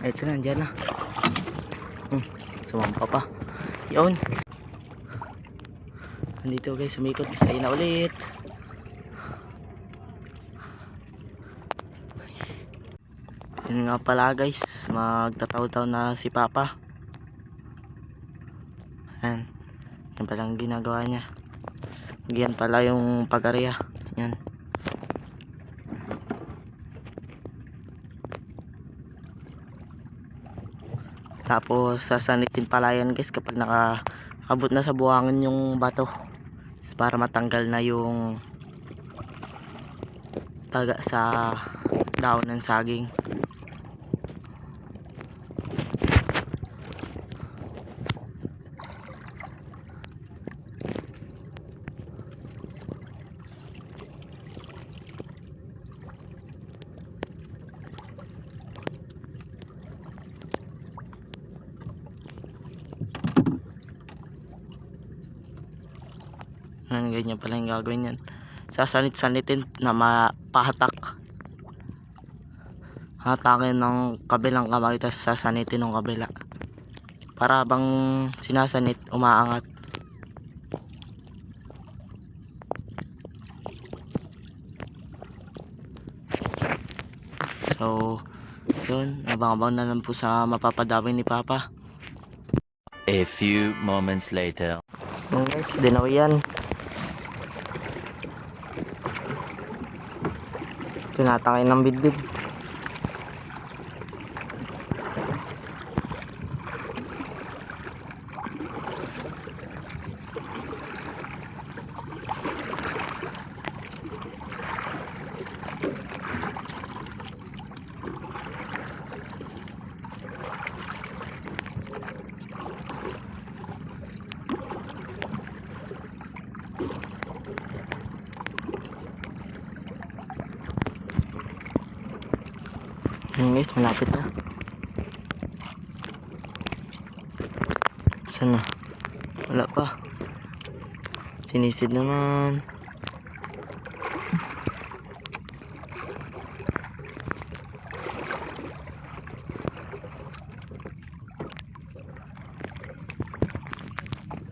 Ito na, andyan na. Hmm, sumampa pa. Yun. Nandito guys, sumikot. Isa na ulit. Yun nga pala guys, magtataw-taw na si Papa. Yan. Yan pala ang ginagawa niya. Yan pala yung pag-area. Yan. Tapos sasanitin pala yan guys kapag nakaabot na sa buhangin yung bato. Para matanggal na yung taga sa daon ng saging. Yan, ganyan pala yung gagawin yan. Sasanit-sanitin na mapahatak. Hatakin ng kabilang kamay tapos sasanitin ng kabila. Para bang sinasanit, umaangat. So, yun. Abang-abang na lang po sa mapapadawin ni Papa. A few moments later. Guys, dinaw yan. Tinatangay ng bidbid. Yun guys, malapit na. Saan na? Wala pa. Sinisid naman.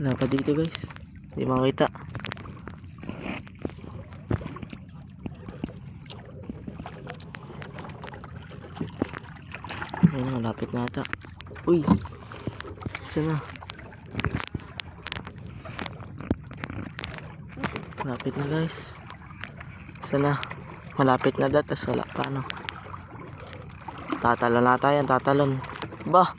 Wala pa dito guys. Hindi makita. Ayun, malapit na ata. Uy! Saan na? Malapit na guys. Saan na? Malapit na dat, tas wala pa ano. Tatalon na tayo, tatalon. Ba!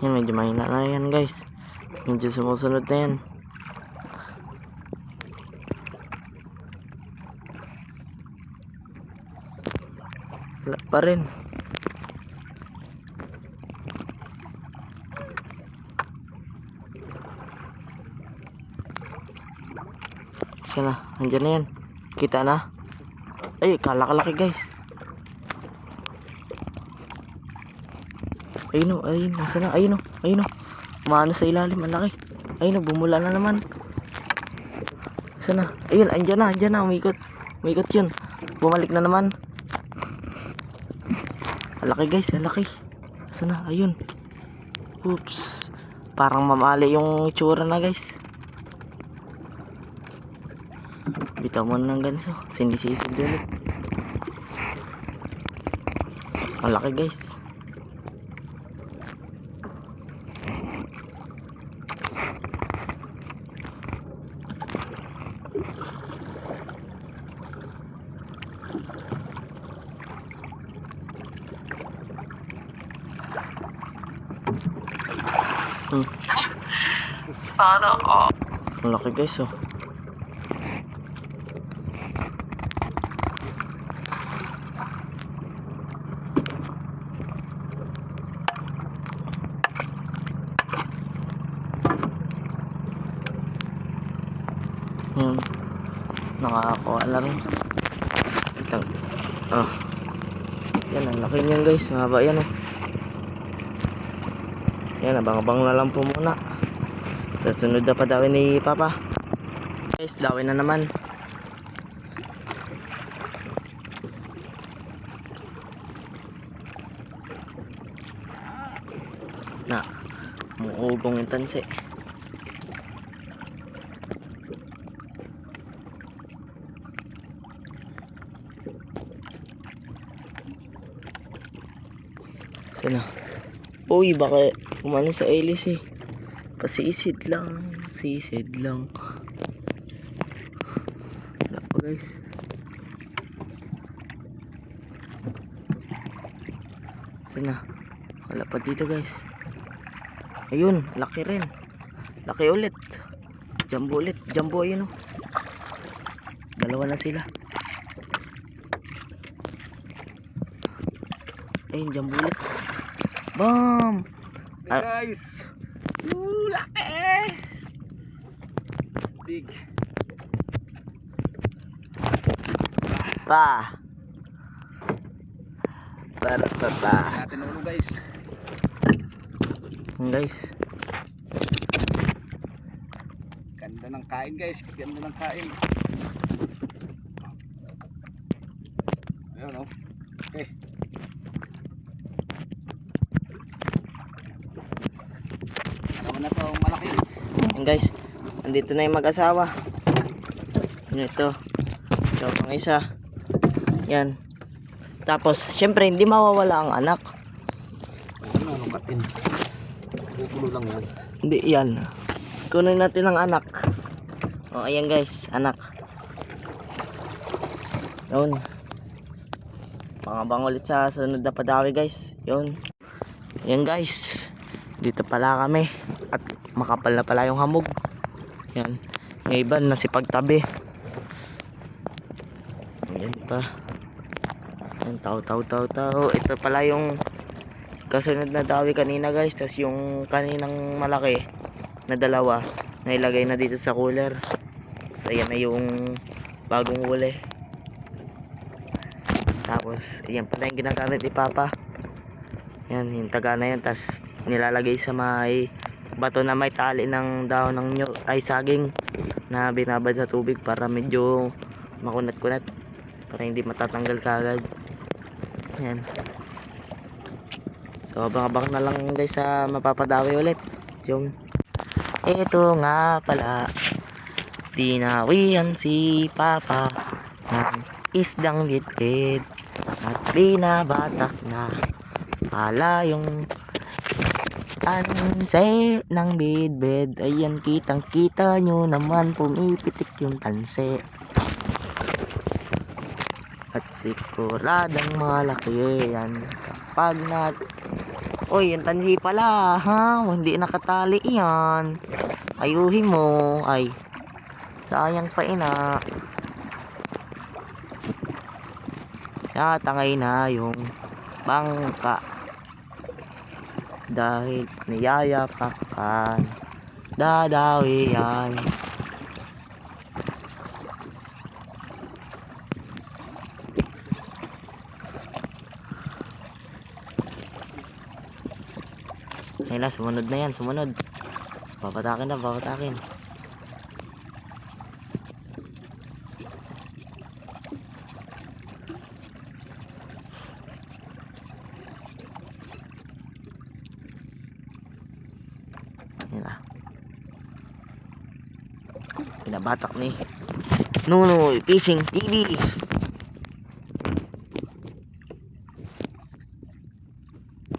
Yan, medyo mahina na yan guys. Medyo sumusunod na yan. Wala pa rin. Siya na, andyan na yan. Kita na. Ay, kalaki-laki guys. Ayun o, ayun, nasa na, ayun o, ayun o. Maano sa ilalim, ang laki. Ayun o, bumula na naman. Nasa na, ayun, andyan na, andyan na, umikot. Umikot yun. Bumalik na naman. Ang laki guys, ang laki. Nasa na, ayun. Oops. Parang mamali yung itsura na guys. Bitaw mo ng ganso. Sinisisid ulit. Ang laki guys. Hmm. Sana all. Ang laki guys oh. Yun. Nakakuha na rin. Ito. Ah. Yan, ang laki niyan guys. Mahaba yan oh. Yan, abang-abang na lang po muna. Sa sunod na padawin ni Papa. Guys, dawin na naman. Na, muugong yung tansi. Sana. Uy, baka umano sa Elis eh. Pasisid lang. Sisid lang. Wala pa guys. Sana. Wala pa dito guys. Ayun, laki rin. Laki ulit. Jumbo ulit. Jumbo ayun oh. Dalawa na sila. Ayun, jumbo ulit. Bam! Ah. guys. Ooh, laki. Big. Pa! Para pa pa. Natin ulo guys. Yun, guys. Ganda ng kain guys. Ganda ng kain. Ayun oh. Okay. Ano na to malaki. Yan guys. Andito na yung mag-asawa. Ito. Ito pang isa. Yan. Tapos, syempre, hindi mawawala ang anak. Ano ano katin. Kukulo lang yan. Hindi, yan. Kunin natin ang anak. O, ayan guys. Anak. Yun. Pangabang ulit sa sunod na padawi guys. Yun. Yan guys. Dito pala kami. At makapal na pala yung hamog. Yan. Yung iba nasipagtabi. Yan pa. Yan, tao, tao, tao, tao. Ito pala yung kasunod na dawi kanina guys. Tapos yung kaninang malaki na dalawa nailagay na dito sa cooler. Tapos ayan na yung bagong huli. Tapos ayan pala yung ginagamit ni Papa. Yan, yung taga na yun. Tapos nilalagay sa may bato na may tali ng dahon ng nyo, ay saging na binabad sa tubig para medyo makunat-kunat para hindi matatanggal kagad. Yan. So abang-abang na lang guys sa mapapadawi ulit. Yung ito nga pala Dinawian si Papa ng isdang litid at binabatak na pala yung tanse ng bidbed ayan kitang kita nyo naman pumipitik yung tanse at siguradang malaki yan kapag nat Uy, yung tansi pala, ha? Hindi nakatali yan. Ayuhin mo. Ay, sayang pa ina. Natangay na yung bangka. Dahil niyayapakan. Dadawi yan. Ayun na, sumunod na yan, sumunod. Papatakin na, papatakin. Pinabatak ni Nuno Fishing TV.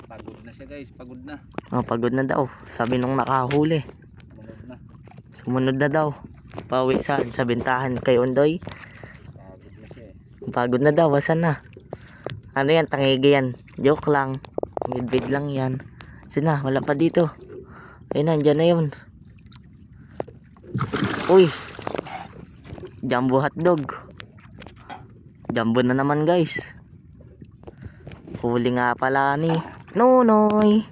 Pagod na siya guys. Pagod na. Oh, pagod na daw. Sabi nung nakahuli. Pagod na. Sumunod na daw. Pauwi saan? Sa bintahan kay Undoy. Pagod na siya eh. Pagod na daw. Wasan na? Ano yan? Tangigi yan. Joke lang. Midbid lang yan. Sina, wala pa dito. Ayun na, andyan na yun. Uy. Jumbo hotdog. Jumbo na naman guys. Huli nga pala ni Nunoy.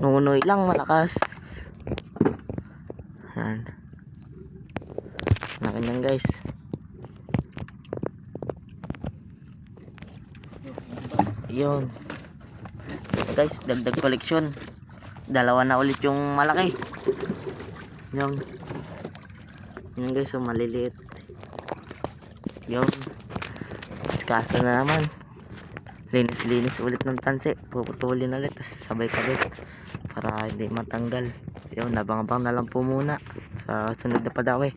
Nunoy lang malakas. Yan. Laki yan guys. Yun. Guys, dagdag koleksyon. Dalawa na ulit yung malaki. Yung Yun guys, so maliliit. Yung kaso na naman. Linis-linis ulit ng tansi. Puputulin ulit. Tapos sabay kabit. Para hindi matanggal. Yun, nabang-abang na lang po muna. Sa sunod na padawi.